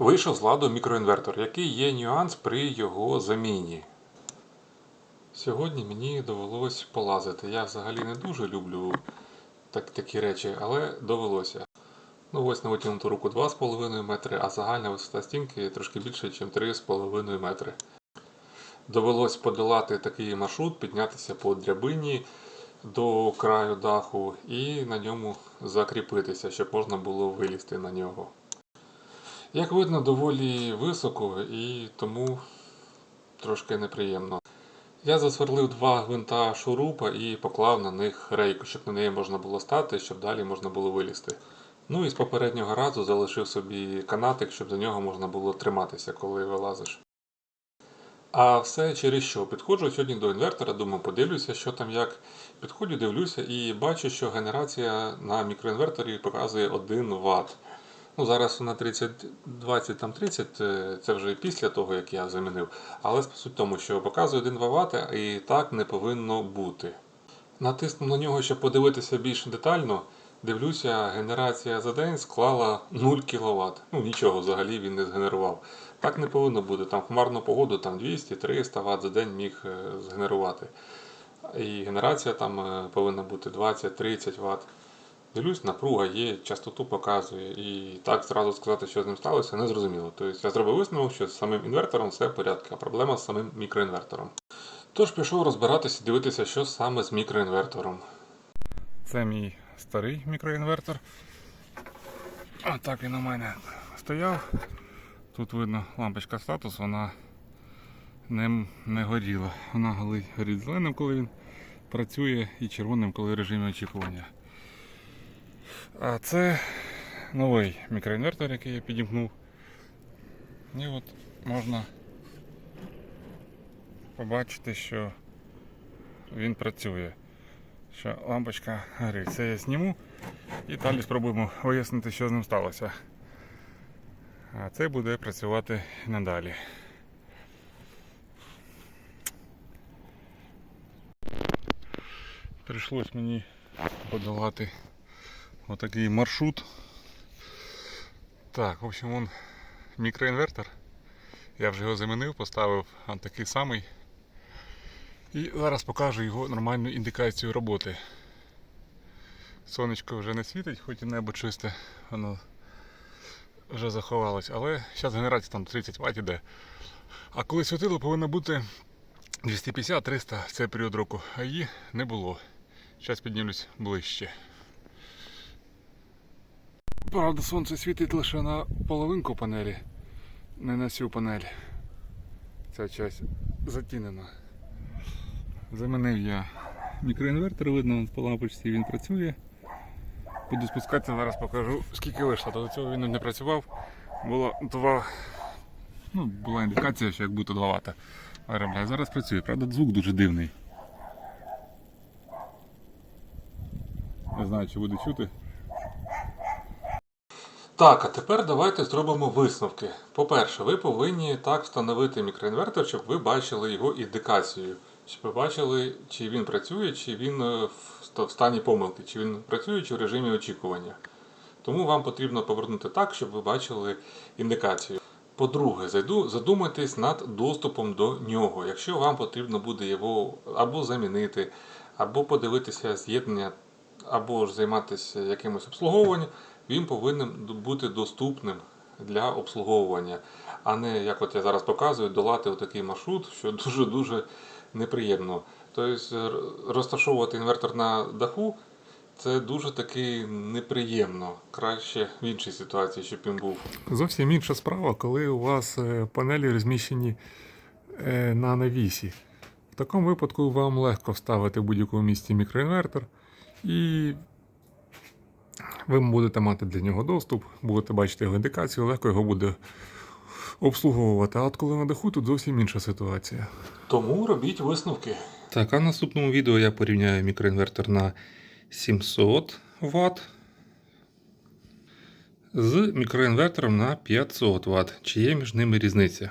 Вийшов з ладу мікроінвертор. Який є нюанс при його заміні? Сьогодні мені довелось полазити. Я взагалі не дуже люблю так, такі речі, але довелося. Ну ось на витягнуту руку 2,5 метри, а загальна висота стінки трошки більше, ніж 3,5 метри. Довелось подолати такий маршрут, піднятися по дрябині до краю даху і на ньому закріпитися, щоб можна було вилізти на нього. Як видно, доволі високо і тому трошки неприємно. Я засверлив два гвинта шурупа і поклав на них рейку, щоб на неї можна було стати, щоб далі можна було вилізти. Ну і з попереднього разу залишив собі канатик, щоб за нього можна було триматися, коли вилазиш. А все через що? Підходжу сьогодні до інвертора, думаю, подивлюся, що там як. Підходжу, дивлюся і бачу, що генерація на мікроінверторі показує 1 Вт. Ну, зараз вона 30, 20 там 30, е, це вже після того, як я замінив. Але суть в тому, що показує 1-2 Вт і так не повинно бути. Натиснув на нього, щоб подивитися більш детально. Дивлюся, генерація за день склала 0 кВт. Ну нічого взагалі він не згенерував. Так не повинно бути. Там хмарну погоду там 200-300 Вт за день міг е, згенерувати. І генерація там е, повинна бути 20-30 Вт. Дивлюсь, напруга є, частоту показує. І так зразу сказати, що з ним сталося, не зрозуміло. Тобто я зробив висновок, що з самим інвертором все в порядку, а проблема з самим мікроінвертором. Тож пішов розбиратися, і дивитися, що саме з мікроінвертором. Це мій старий мікроінвертор. А так він у мене стояв. Тут видно лампочка статус, вона не, не горіла. Вона горить зеленим, коли він працює, і червоним, коли в режимі очікування. А це новий мікроінвертор, який я підімкнув. І от можна побачити, що він працює. Що лампочка горить. Це я зніму і далі спробуємо вияснити, що з ним сталося. А це буде працювати надалі. Прийшлось мені подолати отакий маршрут. Так, в общем, он мікроінвертор. Я вже його замінив, поставив такий самий. І зараз покажу його нормальну індикацію роботи. Сонечко вже не світить, хоч і небо чисте, воно вже заховалось, але зараз генерація там 30 Вт іде. А коли світило, повинно бути 250-300 в цей період року, а її не було. Зараз піднімусь ближче. Правда, сонце світить лише на половинку панелі, не на всю панель. Ця часть затінена. Замінив я мікроінвертор, видно по лампочці він працює. Буду спускатися, зараз покажу скільки вийшло. До цього він не працював. Було два. Ну, була індикація, що як будто 2 Вт. виробляє. Зараз працює, правда, звук дуже дивний. Не знаю, чи буде чути. Так, а тепер давайте зробимо висновки. По-перше, ви повинні так встановити мікроінвертор, щоб ви бачили його індикацію. Щоб ви бачили, чи він працює, чи він е, в стані помилки, чи він працює, чи в режимі очікування. Тому вам потрібно повернути так, щоб ви бачили індикацію. По-друге, задумайтесь над доступом до нього. Якщо вам потрібно буде його або замінити, або подивитися з'єднання, або ж займатися якимось обслуговуванням, він повинен бути доступним для обслуговування, а не, як от я зараз показую, долати отакий маршрут, що дуже-дуже неприємно. Тобто розташовувати інвертор на даху це дуже таки неприємно. Краще в іншій ситуації, щоб він був. Зовсім інша справа, коли у вас е, панелі розміщені е, на навісі. В такому випадку вам легко вставити в будь-якому місці мікроінвертор і ви будете мати для нього доступ, будете бачити його індикацію, легко його буде обслуговувати. А от коли на даху, тут зовсім інша ситуація. Тому робіть висновки. Так, а в наступному відео я порівняю мікроінвертор на 700 Вт з мікроінвертором на 500 Вт. Чи є між ними різниця?